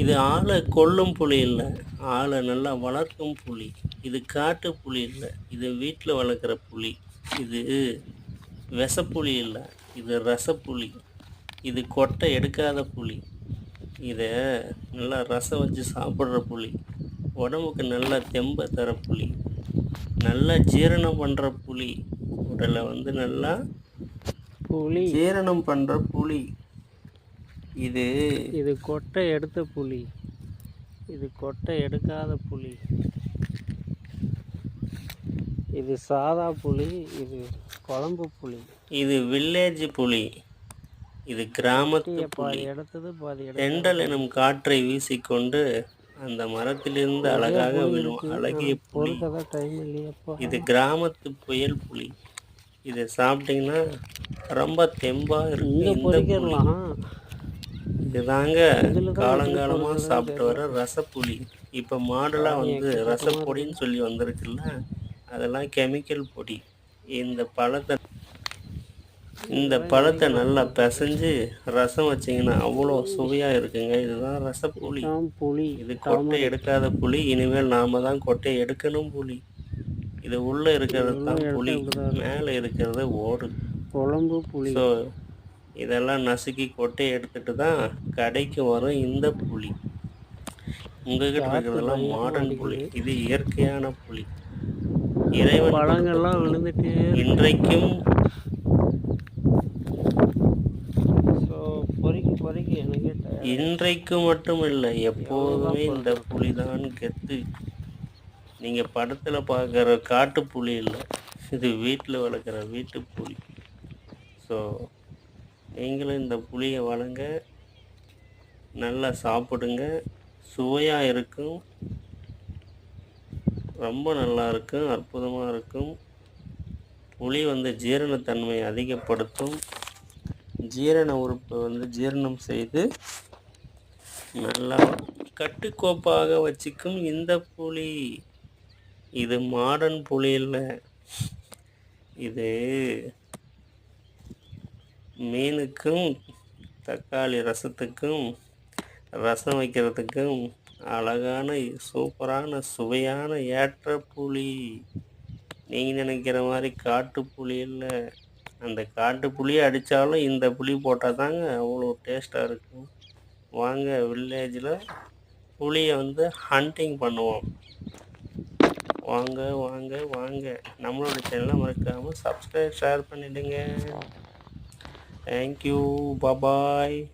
இது ஆளை கொல்லும் புலி இல்லை. ஆளை நல்லா வளர்க்கும் புலி. இது காட்டு புலி இல்லை. இது வீட்டில் வளர்க்குற புலி. இது விஷப்புலி இல்லை. இது ரசப்புலி. இது கொட்டை எடுக்காத புலி. இதை நல்லா ரசம் வச்சு சாப்பிட்ற புலி. உடம்புக்கு நல்ல தெம்பை தர புலி. நல்லா ஜீரணம் பண்ணுற புலி. உடலை வந்து நல்லா புலி. ஜீரணம் பண்ணுற புலி. இது இது கொட்டை எடுத்த புலி. இது கொட்டை எடுக்காத புலி. இது சாதா புலி இது குழம்பு புலி. இது வில்லேஜ் புலி. இது கிராமத்து பாதி புலி. எடுத்தது பாதி தெண்டல் எனும் காற்றை வீசிக்கொண்டு அந்த மரத்திலிருந்து அழகாக விழும் அழகிய புலி. இது கிராமத்து புயல் புலி. இதை சாப்பிட்டீங்கன்னா ரொம்ப தெம்பா இருக்கு இங்கே இந்த இதுதாங்க காலங்காலமா சாப்பிட்டு வர ரசப்புலி. இப்போ மாடலா வந்து ரசப்பொடின்னு சொல்லி வந்திருக்குல்ல அதெல்லாம் கெமிக்கல் பொடி. இந்த பழத்தை இந்த பழத்தை நல்லா பிசைஞ்சு ரசம் வச்சிங்கன்னா அவ்வளோ சுவையாக இருக்குங்க. இதுதான் ரசப்புளி புலி இது கொட்டை எடுக்காத புலி இனிமேல் நாம தான் கொட்டை எடுக்கணும் புலி இது உள்ள இருக்கிறது தான் புலி மேலே இருக்கிறது ஓடு. குழம்பு புலி ஸோ இதெல்லாம் நசுக்கி கொட்டை எடுத்துட்டு தான் கடைக்கு வரும் இந்த புலி. உங்ககிட்ட இருக்கிறதெல்லாம் மாடர்ன் புலி. இது இயற்கையான புலி. இறைவன் பழங்கள்லாம் விழுந்துட்டே இன்றைக்கும். இன்றைக்கு மட்டும் இல்லை எப்போதுமே இந்த புலி தான் கெத்து. நீங்கள் படத்தில் பார்க்குற காட்டு புலி இல்லை இது வீட்டில் வளர்க்குற வீட்டு புலி ஸோ நீங்களும் இந்த புளியை வழங்க நல்லா சாப்பிடுங்க. சுவையாக இருக்கும். ரொம்ப நல்லா இருக்கும் அற்புதமாக இருக்கும். புளி வந்து ஜீரணத்தன்மையை அதிகப்படுத்தும். ஜீரண உறுப்பை வந்து ஜீரணம் செய்து நல்லா கட்டுக்கோப்பாக வச்சுக்கும் இந்த புளி. இது மாடர்ன் புளி இல்லை. இது மீனுக்கும் தக்காளி ரசத்துக்கும் ரசம் வைக்கிறதுக்கும் அழகான சூப்பரான சுவையான ஏற்ற புளி நீங்கள் நினைக்கிற மாதிரி காட்டு புளி இல்லை. அந்த காட்டு புளியை அடித்தாலும் இந்த புளி போட்டால் தாங்க அவ்வளோ டேஸ்ட்டாக இருக்கும். வாங்க வில்லேஜில் புளியை வந்து ஹண்டிங் பண்ணுவோம். வாங்க வாங்க வாங்க. நம்மளோட சேனலை மறக்காமல் சப்ஸ்கிரைப் ஷேர் பண்ணிவிடுங்க Thank you. Bye bye.